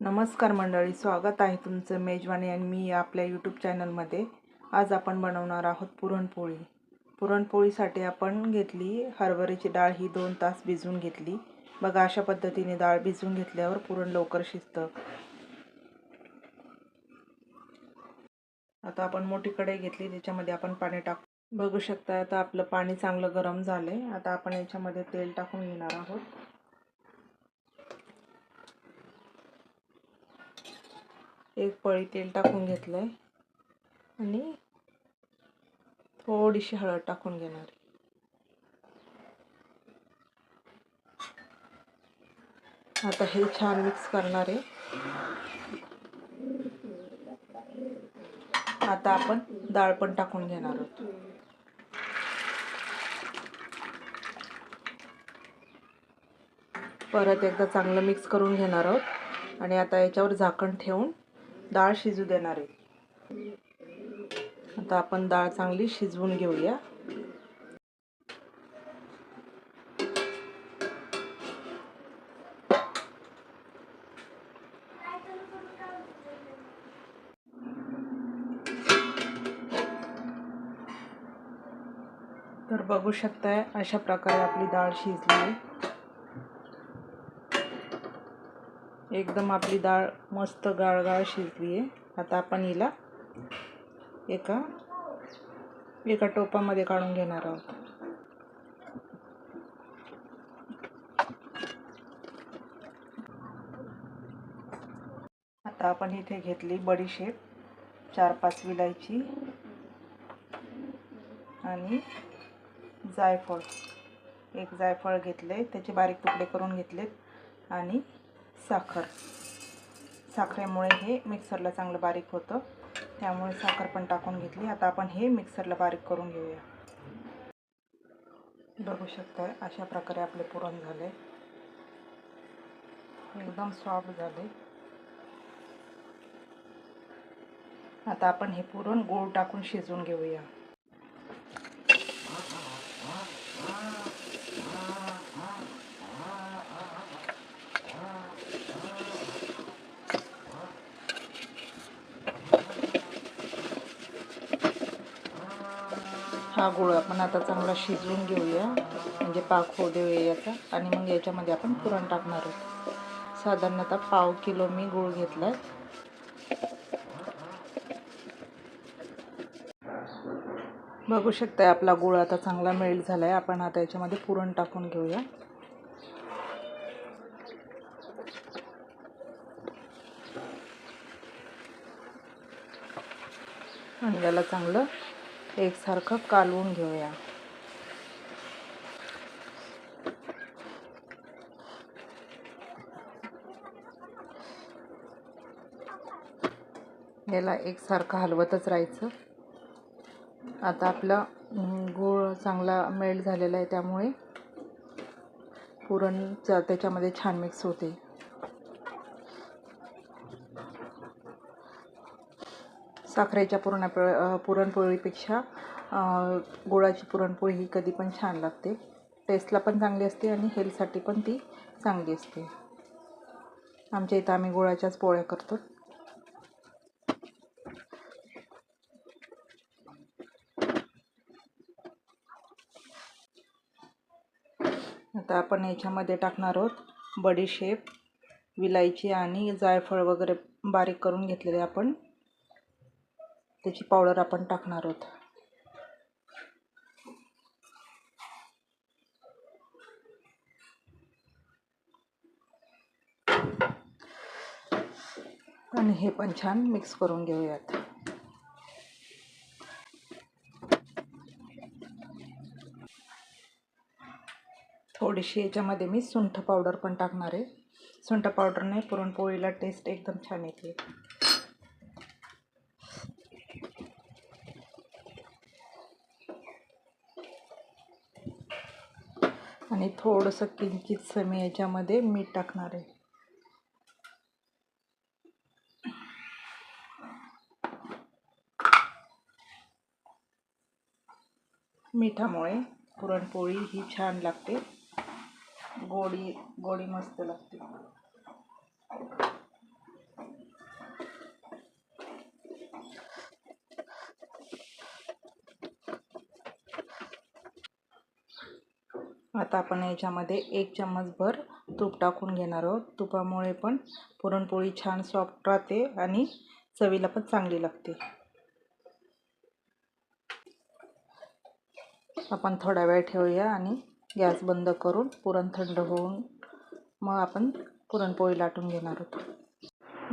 नमस्कार मंडळी स्वागत आहे तुमचं मेजवानी आणि मी आपल्या यूट्यूब चॅनलमध्ये आज आपण बनवणार आहोत पुरणपोळी. पुरणपोळीसाठी आपण घेतली हरभऱ्याची डाळ ही दोन तास भिजवून घेतली. बघा अशा पद्धतीने डाळ भिजवून घेतल्यावर पुरण लवकर शिजतं. आता आपण मोठी कढई घेतली त्याच्यामध्ये आपण पाणी टाक. बघू शकता आता आपलं पाणी चांगलं गरम झालंय. आता आपण याच्यामध्ये तेल टाकून घेणार आहोत. एक पळी तेल टाकून घेतलं आहे आणि थोडीशी हळद टाकून घेणार. आता हे छान मिक्स करणार आहे. आता आपण डाळ पण टाकून घेणार आहोत. परत एकदा चांगलं मिक्स करून घेणार आहोत. आणि आता याच्यावर झाकण ठेवून डाळ शिजू देणार आहे. आता आपण डाळ चांगली शिजवून घेऊया. तर बघू शकताय अशा प्रकारे आपली डाळ शिजली आहे. एकदम आपली डाळ मस्त गाळगाळ शिजली आहे. आता आपण हिला एका एका टोपामध्ये काढून घेणार आहोत. आता आपण इथे घेतली बडीशेप चार पाच विलायची आणि जायफळ. एक जायफळ घेतले त्याचे बारीक तुकडे करून घेतलेत आणि साखर. साखरेमुळे हे मिक्सरला चांगलं बारीक होतं. त्यामुळे साखर पण टाकून घेतली. आता आपण हे मिक्सरला बारीक करून घेऊया. बघू शकता अशा प्रकारे आपले पुरण झाले. एकदम सॉफ्ट झाले. आता आपण हे पुरण गोळ टाकून शिजवून घेऊया. हा गुळ आपण आता चांगला शिजवून घेऊया. म्हणजे पाक होऊ देऊया याचा. आणि मग याच्यामध्ये आपण पुरण टाकणार आहोत. साधारणतः पाव किलो मी गूळ घेतला आहे बघू शकताय आपला गुळ आता चांगला मेल्ट झाला आहे आपण आता याच्यामध्ये पुरण टाकून घेऊया. आणि याला चांगलं एकसारखं कालवून घेऊया. याला एकसारखं हलवतच राहायचं. आता आपला गूळ चांगला मेल्ट झालेला आहे त्यामुळे पुरण त्याच्यामध्ये छान मिक्स होते. साखरेच्या पुरणाप पुरणपोळीपेक्षा गुळाची पुरणपोळी ही कधी पण छान लागते. टेस्टला पण चांगली असते आणि हेल्थसाठी पण ती चांगली असते. आमच्या इथं आम्ही गुळाच्याच पोळ्या करतो. आता आपण याच्यामध्ये टाकणार आहोत बडीशेप विलायची आणि जायफळ वगैरे बारीक करून घेतलेले आपण. त्याची पावडर आपण टाकणार आहोत. आणि हे पण छान मिक्स करून घेऊयात. थोडीशी याच्यामध्ये मी सुंठ पावडर पण टाकणार आहे. सुंठ पावडरने पुरणपोळीला टेस्ट एकदम छान येते. आणि थोडंसं किंचितसं मी याच्यामध्ये मीठ टाकणार आहे. मिठामुळे पुरणपोळी ही छान लागते. गोडी गोडी मस्त लागते. आता आपण याच्यामध्ये एक चम्मचभर तूप टाकून घेणार आहोत. तुपामुळे पण पुरणपोळी छान सॉफ्ट राहते आणि चवीला पण चांगली लागते. आपण थोडा वेळ ठेवूया आणि गॅस बंद करून पुरण थंड होऊन मग आपण पुरणपोळी लाटून घेणार आहोत.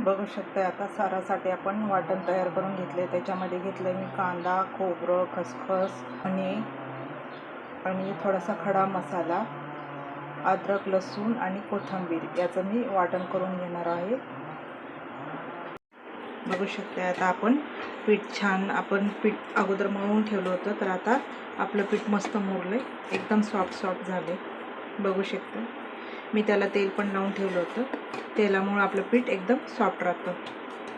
बघू शकता आता सारासाठी आपण वाटण तयार करून घेतले त्याच्यामध्ये घेतलं मी कांदा खोबरं खसखस आणि आणि थोडासा खडा मसाला अद्रक लसूण आणि कोथिंबीर याचं मी वाटण करून घेणार आहे. बघू शकते आता आपण पीठ छान आपण पीठ अगोदर मळून ठेवलं होतं तर आता आपलं पीठ मस्त मुरलं एकदम सॉफ्ट सॉफ्ट झाले बघू शकता मी त्याला तेल पण लावून ठेवलं होतं. तेलामुळं आपलं पीठ एकदम सॉफ्ट राहतं.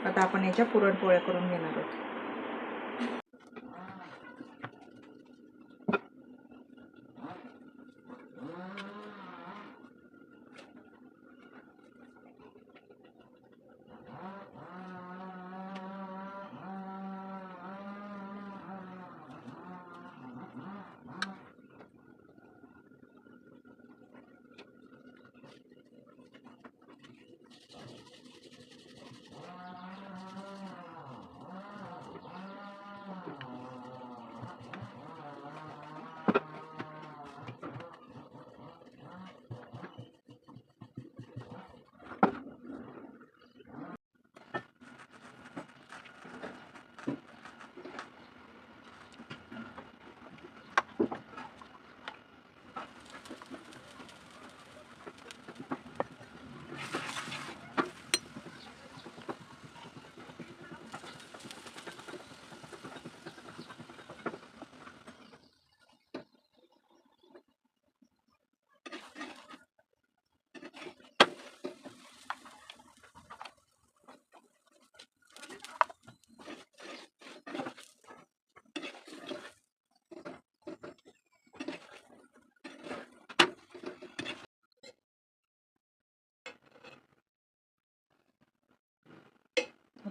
आता आपण याच्या पुरणपोळ्या करून घेणार आहोत.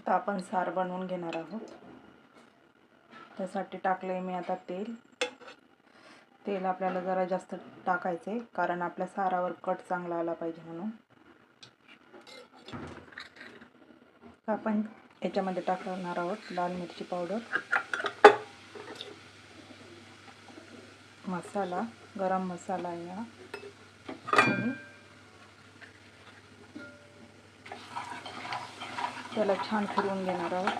आता आपण सार बनवून घेणार आहोत. त्यासाठी टाकलं आहे मी आता तेल. तेल आपल्याला जरा जास्त टाकायचं आहे कारण आपल्या सारावर कट चांगला आला पाहिजे म्हणून. आपण याच्यामध्ये टाकणार आहोत लाल मिरची पावडर. मसाला गरम मसाला आहे हा. त्याला छान फिरवून घेणार आहोत.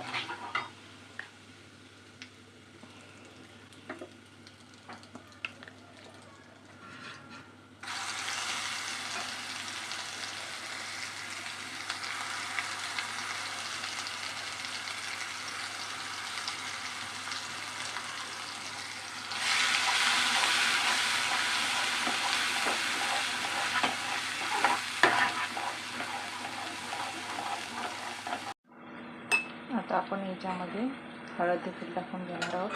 ह्याच्यामध्ये याच्यामध्ये हळद देखील टाकून घेणार आहोत.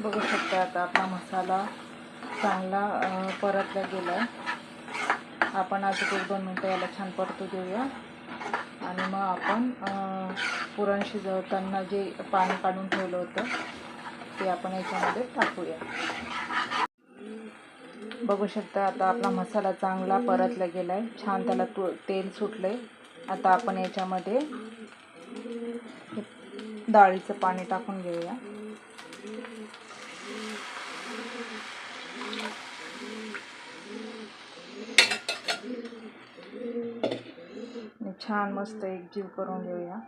बघू शकता आता आपला मसाला चांगला परतला गेला आहे आपण अजून एक दोन मिनटं याला छान परतू देऊया. आणि मग आपण पुरण शिजवताना जे पाणी काढून ठेवलं होतं ते आपण याच्यामध्ये टाकूया. बघू शकता आता आपला मसाला चांगला परतला गेला आहे छान त्याला तू तेल सुटलं आहे आता आपण याच्यामध्ये डाळीचं पाणी टाकून घेऊया. छान मस्त एक जीव करून घेऊया.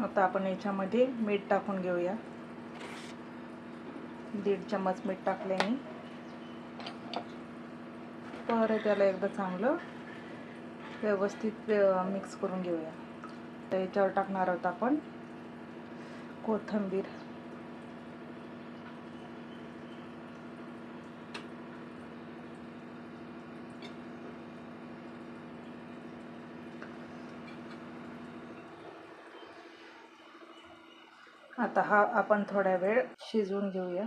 आता आपण याच्यामध्ये मीठ टाकून घेऊया. दीड चम्मच मीठ टाकले मी. परत त्याला एकदा चांगलं व्यवस्थित मिक्स करून घेऊया. तर याच्यावर टाकणार आहोत आपण कोथिंबीर. आता हा आपण थोडा वेळ शिजवून घेऊया.